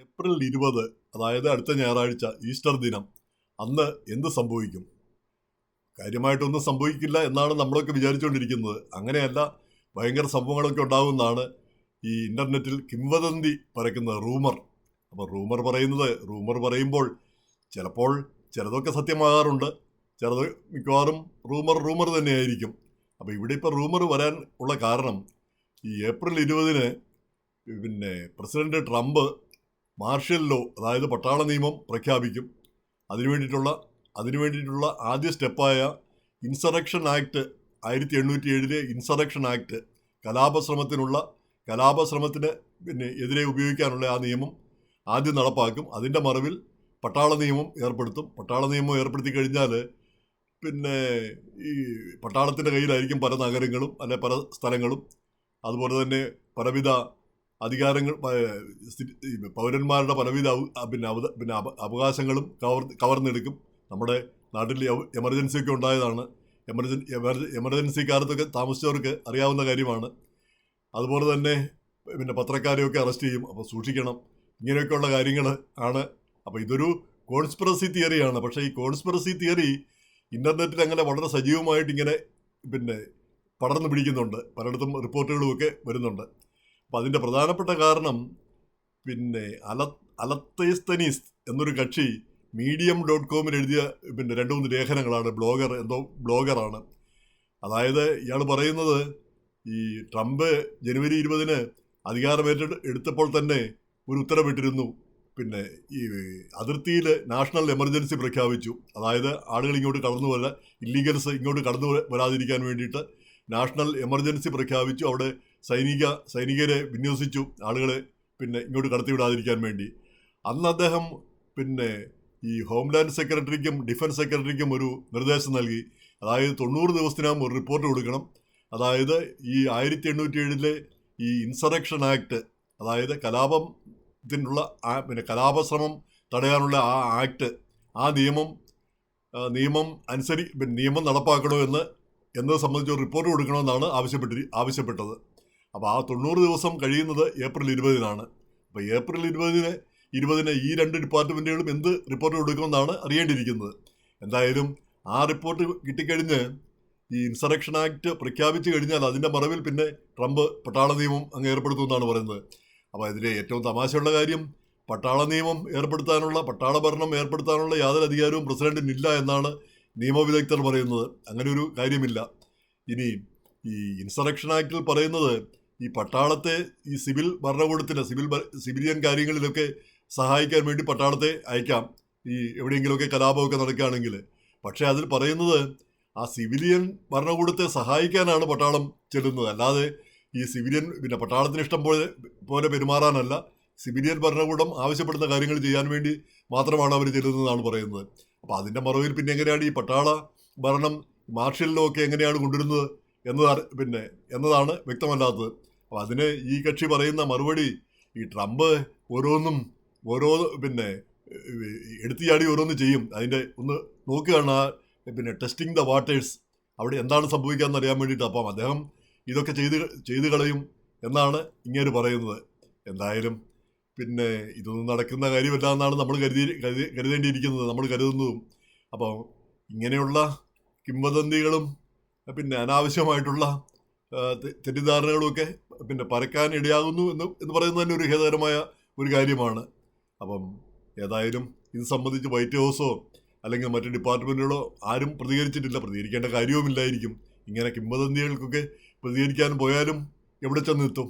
April ഇരുപത് അതായത് അടുത്ത ഞായറാഴ്ച ഈസ്റ്റർ ദിനം അന്ന് എന്ത് സംഭവിക്കും? കാര്യമായിട്ടൊന്നും സംഭവിക്കില്ല എന്നാണ് നമ്മളൊക്കെ വിചാരിച്ചുകൊണ്ടിരിക്കുന്നത് അങ്ങനെയല്ല ഭയങ്കര സംഭവങ്ങളൊക്കെ ഉണ്ടാകുമെന്നാണ് ഈ ഇന്റർനെറ്റിൽ കിംവദന്തി പരക്കുന്ന റൂമർ. അപ്പോൾ റൂമർ പറയുന്നത് റൂമർ പറയുമ്പോൾ ചിലപ്പോൾ ചിലതൊക്കെ സത്യമാകാറുണ്ട്. ചിലത് മിക്കവാറും റൂമർ റൂമർ തന്നെയായിരിക്കും. അപ്പോൾ ഇവിടെ ഇപ്പോൾ റൂമർ വരാൻ ഉള്ള കാരണം ഈ ഏപ്രിൽ ഇരുപതിന് പിന്നെ പ്രസിഡന്റ് ട്രംപ് മാർഷ്യൽ ലോ അതായത് പട്ടാള നിയമം പ്രഖ്യാപിക്കും. അതിനു വേണ്ടിയിട്ടുള്ള അതിനു വേണ്ടിയിട്ടുള്ള ആദ്യ സ്റ്റെപ്പായ ഇൻസറക്ഷൻ ആക്ട് ആയിരത്തി എണ്ണൂറ്റി ഏഴിലെ ഇൻസറക്ഷൻ ആക്ട് കലാപശ്രമത്തിനുള്ള കലാപശ്രമത്തിന് പിന്നെ എതിരെ ഉപയോഗിക്കാനുള്ള ആ നിയമം ആദ്യം നടപ്പാക്കും. അതിന്റെ മറവിൽ പട്ടാള നിയമം ഏർപ്പെടുത്തും. പട്ടാള നിയമം ഏർപ്പെടുത്തി കഴിഞ്ഞാൽ പിന്നെ ഈ പട്ടാളത്തിന്റെ കയ്യിലായിരിക്കും പല നഗരങ്ങളും അല്ലെ പല സ്ഥലങ്ങളും. അതുപോലെ തന്നെ പലവിധ അധികാരങ്ങൾ പൗരന്മാരുടെ പലവിധ പിന്നെ പിന്നെ അവ- അവകാശങ്ങളും കവർ കവർന്നെടുക്കും. നമ്മുടെ നാട്ടിൽ എമർജൻസി ഒക്കെ ഉണ്ടായതാണ്. എമർജൻ എമർജൻസി കാലത്തൊക്കെ താമസിച്ചവർക്ക് അറിയാവുന്ന കാര്യമാണ്. അതുപോലെ തന്നെ പിന്നെ പത്രക്കാരെയൊക്കെ അറസ്റ്റ് ചെയ്യും. അപ്പോൾ സൂക്ഷിക്കണം. ഇങ്ങനെയൊക്കെയുള്ള കാര്യങ്ങൾ ആണ്. അപ്പോൾ ഇതൊരു കോൺസ്പിറസി തിയറിയാണ്. പക്ഷേ ഈ കോൺസ്പിറസി തിയറി ഇന്റർനെറ്റിൽ അങ്ങനെ വളരെ സജീവമായിട്ട് ഇങ്ങനെ പിന്നെ പടർന്നു പിടിക്കുന്നുണ്ട്. പലയിടത്തും റിപ്പോർട്ടുകളുമൊക്കെ വരുന്നുണ്ട്. അപ്പം അതിന്റെ പ്രധാനപ്പെട്ട കാരണം പിന്നെ അല അലത്തേസ്തനീസ് എന്നൊരു കക്ഷി മീഡിയം ഡോട്ട് കോമിൽ എഴുതിയ പിന്നെ രണ്ട് മൂന്ന് ലേഖനങ്ങളാണ്. ബ്ലോഗർ എന്തോ ബ്ലോഗറാണ്. അതായത് ഇയാൾ പറയുന്നത് ഈ ട്രംപ് ജനുവരി ഇരുപതിന് അധികാരമേറ്റ എടുത്തപ്പോൾ തന്നെ ഒരു ഉത്തരവിട്ടിരുന്നു. പിന്നെ ഈ അതിർത്തിയിൽ നാഷണൽ എമർജൻസി പ്രഖ്യാപിച്ചു. അതായത് ആളുകൾ ഇങ്ങോട്ട് കടന്നു വരാൻ ഇല്ലീഗൽസ് ഇങ്ങോട്ട് കടന്നു വരാതിരിക്കാൻ വേണ്ടിയിട്ട് നാഷണൽ എമർജൻസി പ്രഖ്യാപിച്ചു. അവിടെ സൈനിക സൈനികരെ വിന്യസിച്ചു ആളുകളെ പിന്നെ ഇങ്ങോട്ട് കടത്തിവിടാതിരിക്കാൻ വേണ്ടി. അന്ന് അദ്ദേഹം പിന്നെ ഈ ഹോംലാൻഡ് സെക്രട്ടറിക്കും ഡിഫൻസ് സെക്രട്ടറിക്കും ഒരു നിർദ്ദേശം നൽകി. അതായത് തൊണ്ണൂറ് ദിവസത്തിനകം ഒരു റിപ്പോർട്ട് കൊടുക്കണം. അതായത് ഈ ആയിരത്തി എണ്ണൂറ്റി ഏഴിലെ ഈ ഇൻസറക്ഷൻ ആക്ട് അതായത് കലാപത്തിനുള്ള പിന്നെ കലാപശ്രമം തടയാനുള്ള ആ ആക്ട് ആ നിയമം നിയമം അനുസരി നിയമം നടപ്പാക്കണോ എന്ന് എന്നത് സംബന്ധിച്ച് റിപ്പോർട്ട് കൊടുക്കണമെന്നാണ് ആവശ്യപ്പെട്ടി ആവശ്യപ്പെട്ടത്. അപ്പോൾ ആ തൊണ്ണൂറ് ദിവസം കഴിയുന്നത് ഏപ്രിൽ ഇരുപതിനാണ്. അപ്പോൾ ഏപ്രിൽ ഇരുപതിന് ഇരുപതിന് ഈ രണ്ട് ഡിപ്പാർട്ട്മെന്റുകളും എന്ത് റിപ്പോർട്ട് കൊടുക്കുമെന്നാണ് അറിയേണ്ടിയിരിക്കുന്നത്. എന്തായാലും ആ റിപ്പോർട്ട് കിട്ടിക്കഴിഞ്ഞ് ഈ ഇൻസറക്ഷൻ ആക്ട് പ്രഖ്യാപിച്ചു കഴിഞ്ഞാൽ അതിന്റെ മറവിൽ പിന്നെ ട്രംപ് പട്ടാള നിയമം അങ്ങ് ഏർപ്പെടുത്തുമെന്നാണ് പറയുന്നത്. അപ്പോൾ ഇതിലെ ഏറ്റവും തമാശയുള്ള കാര്യം പട്ടാള നിയമം ഏർപ്പെടുത്താനുള്ള പട്ടാള ഭരണം ഏർപ്പെടുത്താനുള്ള യാതൊരു അധികാരവും പ്രസിഡന്റിനില്ല എന്നാണ് നിയമവിദഗ്ധർ പറയുന്നത്. അങ്ങനെ ഒരു കാര്യമില്ല. ഇനി ഈ ഇൻസറക്ഷൻ ആക്ടിൽ പറയുന്നത് ഈ പട്ടാളത്തെ ഈ സിവിൽ ഭരണകൂടത്തിന് സിവിൽ സിവിലിയൻ കാര്യങ്ങളിലൊക്കെ സഹായിക്കാൻ വേണ്ടി പട്ടാളത്തെ അയക്കാം. ഈ എവിടെയെങ്കിലുമൊക്കെ കലാപമൊക്കെ നടക്കുകയാണെങ്കിൽ. പക്ഷേ അതിൽ പറയുന്നത് ആ സിവിലിയൻ ഭരണകൂടത്തെ സഹായിക്കാനാണ് പട്ടാളം ചെല്ലുന്നത്. അല്ലാതെ ഈ സിവിലിയൻ പിന്നെ പട്ടാളത്തിന് ഇഷ്ടം പോലെ പോലെ പെരുമാറാനല്ല. സിവിലിയൻ ഭരണകൂടം ആവശ്യപ്പെടുന്ന കാര്യങ്ങൾ ചെയ്യാൻ വേണ്ടി മാത്രമാണ് അവർ ചെല്ലുന്നതെന്നാണ് പറയുന്നത്. അപ്പോൾ അതിന്റെ മറവിൽ പിന്നെ എങ്ങനെയാണ് ഈ പട്ടാള ഭരണം മാർഷലിലൊക്കെ എങ്ങനെയാണ് കൊണ്ടുവരുന്നത്? എന്നതാണ് പിന്നെ എന്നതാണ് വ്യക്തമല്ലാത്തത്. അപ്പോൾ അതിന് ഈ കക്ഷി പറയുന്ന മറുപടി ഈ ട്രംപ് ഓരോന്നും ഓരോ പിന്നെ എടുത്തു ചാടി ഓരോന്ന് ചെയ്യും. അതിന്റെ ഒന്ന് നോക്കുകയാണ് പിന്നെ ടെസ്റ്റിംഗ് ദ വാട്ടേഴ്സ് അവിടെ എന്താണ് സംഭവിക്കാമെന്ന് അറിയാൻ വേണ്ടിയിട്ട് അപ്പം അദ്ദേഹം ഇതൊക്കെ ചെയ്ത് ചെയ്ത് കളയും എന്നാണ് ഇങ്ങനെ പറയുന്നത്. എന്തായാലും പിന്നെ ഇതൊന്നും നടക്കുന്ന കാര്യമല്ല എന്നാണ് നമ്മൾ കരുതി കരുതി കരുതേണ്ടിയിരിക്കുന്നത് നമ്മൾ കരുതുന്നതും. അപ്പോൾ ഇങ്ങനെയുള്ള കിംവദന്തികളും പിന്നെ അനാവശ്യമായിട്ടുള്ള തെറ്റിദ്ധാരണകളുമൊക്കെ പിന്നെ പരക്കാൻ ഇടയാകുന്നു എന്ന് എന്ന് പറയുന്നത് തന്നെ ഒരു ഖേദകരമായ ഒരു കാര്യമാണ്. അപ്പം ഏതായാലും ഇത് സംബന്ധിച്ച് വൈറ്റ് ഹൗസോ അല്ലെങ്കിൽ മറ്റു ഡിപ്പാർട്ട്മെന്റുകളോ ആരും പ്രതികരിച്ചിട്ടില്ല. പ്രതികരിക്കേണ്ട കാര്യവുമില്ലായിരിക്കും. ഇങ്ങനെ കിംവദന്തികൾക്കൊക്കെ പ്രതികരിക്കാൻ പോയാലും എവിടെ ചെന്നെത്തും?